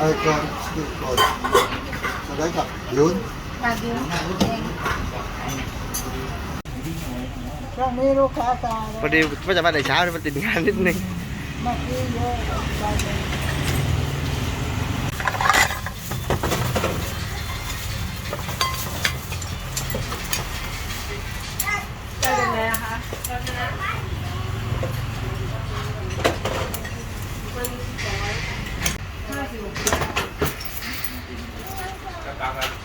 ơi con con sau đấy gặp dướng พอดีว่าจะมาแต่เช้ามันติดงานนิดนึง มาซื้อเยอะไป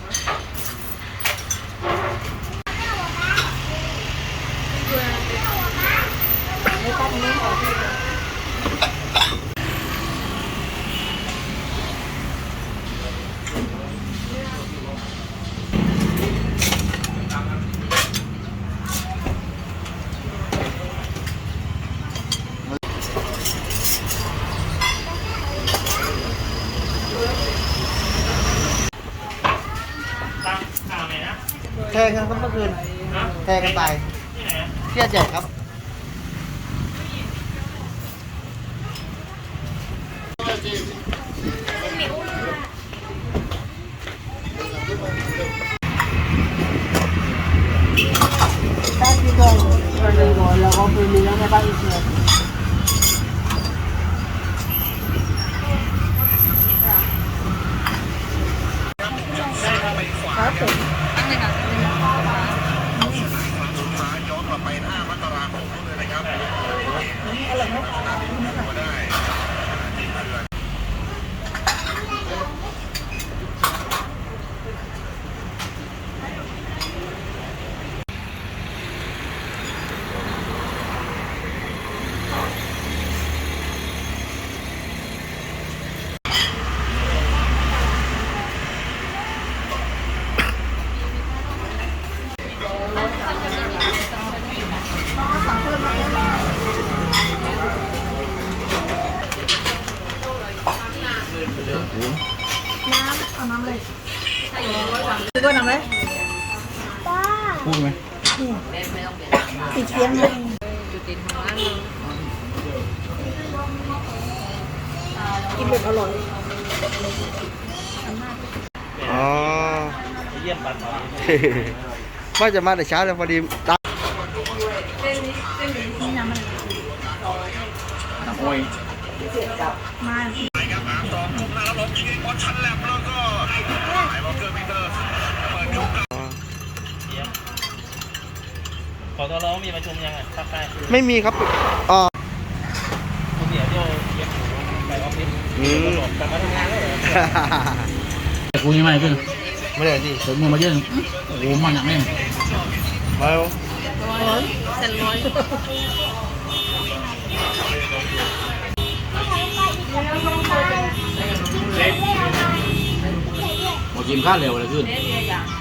เลยแทงกันเมื่อคืนแทงกันตายเครียดใหญ่ครับถ้าที่ก่อนก็เลยก่อนแล้วก็ไปเลี้ยงในบ้านอีกเนี่ยพูดไหมติดเตียงเลยกินแบบอร่อยอ๋อเยี่ยมปัดว่าจะมาแต่เช้าแล้วพอดีตาโอ้ยขอ ตัวร้องมีประชุมยังไงภาคใต้ไม่มีครับอ๋อคุณเดี๋ยวเดี๋ยวเย็บไปออฟฟิศอืมกลับมาทำงานแล้วเหรอแต่กูยังไม่ขึ้นไม่ได้สิเปิดมือมาเยอะโอ้โหมันหนักแม่งมาแล้วมากินข้าวเร็วอะ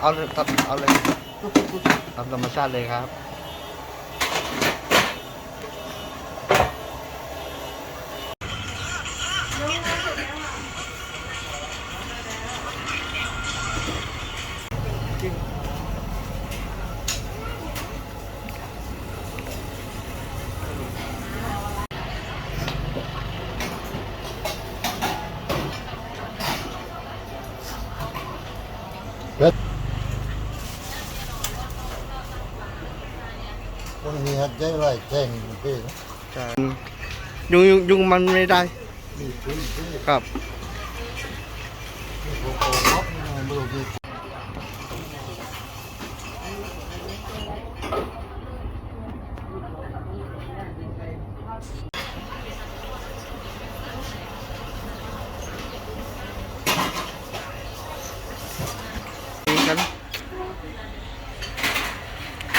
เอาเลยตัดเอาเลยตามธรรมชาติเลยครับ คนนี้ฮัดได้ไรแจ้งพี่นะใช่ยุงยุงยุงมันไม่ได้ มีคุยพี่ครับมีโคโค่ล็อกนี่มันไม่รู้กี่ นี่กัน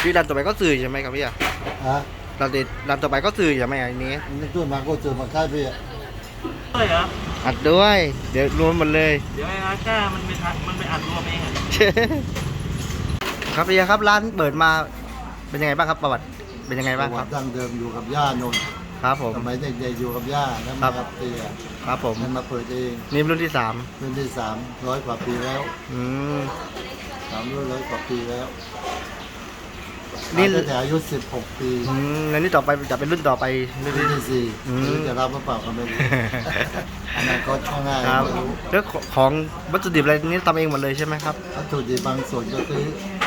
พี่ดันต่อไปก็สื่อใช่ไหมครับพี่อะฮะดันติดดันต่อไปก็สื่อใช่ไหมอันนี้นี่ตัวมาก็เจอมาใกล้พี่อะเลยเหรออัดด้วย เดี๋ยวรวมหมดเลย เดี๋ยวไอ้อาก้ามันไปอัดมันไปอัดรวมเองอะครับพี่ครับร้านเปิดมาเป็นยังไงบ้างครับประวัติเป็นยังไงบ้างปคระรัวับติดั้งเดิมอยู่กับย่านนท์ครับผมสมัยเด็กๆอยู่กับย่าแล้วครัมาบกับเตียครับผมนั่นมาเปิดเองนี่รุ่นที่สามรุ่นที่สามร้อยกว่าปีแล้ว อืมสามรุ่นร้อยกว่าปีแล้ว นี่ ตั้งแต่อายุสิบหกปีอืมแล้วนี่ต่อไปจะเป็นรุ่นต่อไปรุ่นรุ่นที่ที่สี่อืมจะรับหรือเปล่าก็ไม่รู้อนาคตข้างหน้าครับไม่รู้แล้วของวัตถุดิบอะไรนี่ทำเองหมดเลยใช่ไหมครับ วัตถุดิบบางส่วนก็ซื้อ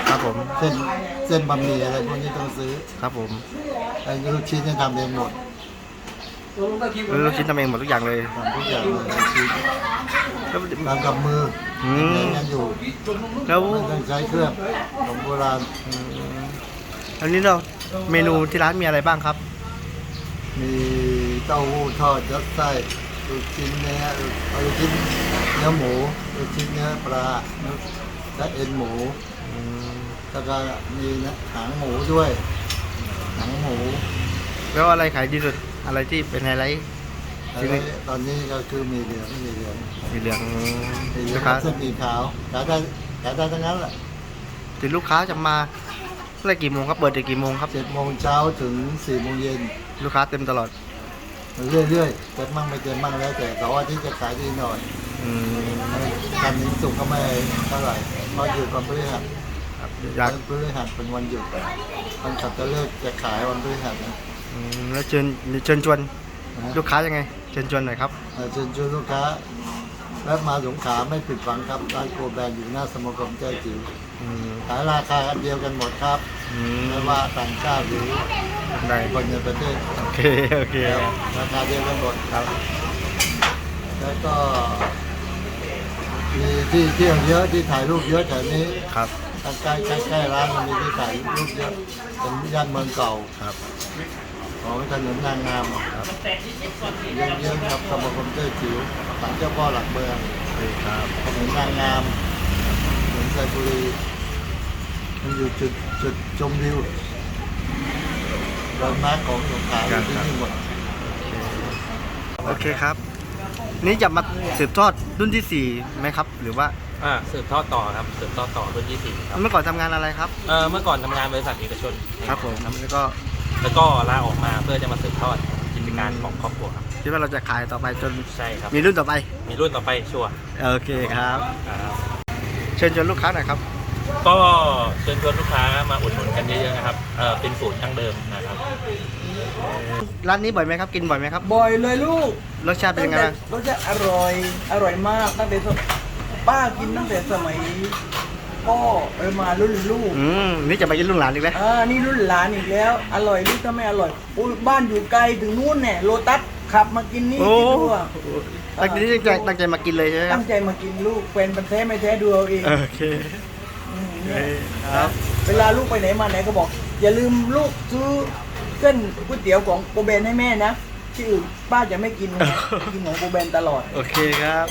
ครับผม เส้นเส้นบะหมี่อะไรพวกนี้ต้องซื้อครับผมไอ้ลูกชิ้นเนี่ยทำเองหมดแล้วลูกชิ้นทำเองหมดทุกอย่างเลยทำทุกอย่างเลยลูกชิ้นแล้วทำกับมืออืมยังกันอยู่แล้วไม่ต้องใช้เครื่องของโบราณอั นนี้เราเมนูที่ร้านมีอะไรบ้างครับ มีเต้าหู้ทอดยัดไส้ลูกชิ้นเนื้อลูกชิ้นเนื้อหมูลูกชิ้นเนื้อปลาและเอ็นหมูอืมแล้วก็มีนะหางหมูด้วย หนังหมู แล้วอะไรขายดีสุดอะไรที่เป็นไฮไลท์แล้วก็ตอนนี้ก็คือมีเหลืองมีเหลืองสีเหลืองมีเหลือลูงกค้าเส้นหมีขาวขายได้ขายได้ทั้งนั้นแหละถึงลูกค้าจะมา เมื่อไหร่กี่โมงครับเปิดถึงกี่โมงครับเจ็ดโมงเช้าถึงสี่โมงเย็นลูกค้าเต็มตลอด เรื่อยๆเต็มมั่งไม่เต็มมั่งแล้วแต่แต่ว่าที่จะขายดีหน่อยอืมการนี้สุกร์ก็ไม่เท่าไหร่เพราะอยู่กับพฤหัสครับอยากวันพฤหัสเป็นวันหยุดวันขับจะเลิกจะขายวันพฤหัสนะอืมแล้วเชิญเชิญชวน นะ ลูกค้ายังไง เชิญชวนหน่อยครับ เอ่อเชิญชวนลูกค้า แวะมาสงขลาไม่ผิดหวังครับร้านโกแบรนด์อยู่หน้าสโมคมใจจิ๋วอืมขายราคาอันเดียวกันหมดครับอืมไม่ว่าต่างชาติหรือได้คนในประเทศโอเคโอเคแล้วราคาเดียวกันหมดครับ แล้วก็มีที่เที่ยวเยอะที่ถ่ายรูปเยอะแถวนี้ครับใกล้ใกล้ใกล้ๆร้านมันมีที่ถ่ายรูปเยอะเป็นย่านเมืองเก่าครับ ของถนนนางงามครับเยอะๆครับสมาคมเจ้าจิ๋วศาลเจ้าพ่อหลักเมืองโอเคครับถนนนางงามถนนไซบุรีมันอยู่จุดจุดชมวิวรอยมาร์คของสงขลาอยู่ที่นี่หมดโอเคครับ นี่จะมาสืบทอดรุ่นที่สี่ไหมครับ หรือว่าอ่าสืบทอดต่อครับสืบทอดต่อรุ่นที่สี่ครับเมื่อก่อนทำงานอะไรครับเออเมื่อก่อนทำงานบริษัทเอกชนครับผมแล้วก็ แล้วก็ลาออกมาเพื่อจะมาสืบทอดกิจการของครอบครัวครับคิดว่าเราจะขายต่อไปจนใช่ครับมีรุ่นต่อไป มีรุ่นต่อไปชัวร์โอเคครับ ครับ เชิญชวนลูกค้าหน่อยครับ ก็เชิญชวนลูกค้ามาอุดหนุนกันเยอะๆนะครับเออเป็นสูตรดั้งเดิมนะครับ ร้านนี้บ่อยไหมครับกินบ่อยไหมครับบ่อยเลยลูกรสชาติเป็นยังไงบ้าง รสชาติอร่อย อร่อยมากตั้งแต่สมป้ากินตั้งแต่สมัย พ่อเออมารุ่นลูก อืมนี่จะไปกินรุ่นหลานอีกแล้ว อ่า นี่รุ่นหลานอีกแล้ว อร่อยลูกถ้าไม่อร่อยอุ้ยบ้านอยู่ไกลถึงนู่นเนี่ยโลตัสขับมากินนี่โอ้คิดดูอะตั้งใจตั้งใจตั้งใจมากินเลยใช่ไหมครัตั้บ งใจมากินลูกเป็นปันแท้ไม่แท้ดูเอาเองโอเคมโอเนี่ยเคครับ เวลาลูกไปไหนมาไหนก็บอก อย่าลืมลูกซื้อเส้นก๋วยเตี๋ยวของโกเบนให้แม่นะที่อื่นป้าจะไม่กินไงกินของโกเบนตลอด โอเคครับ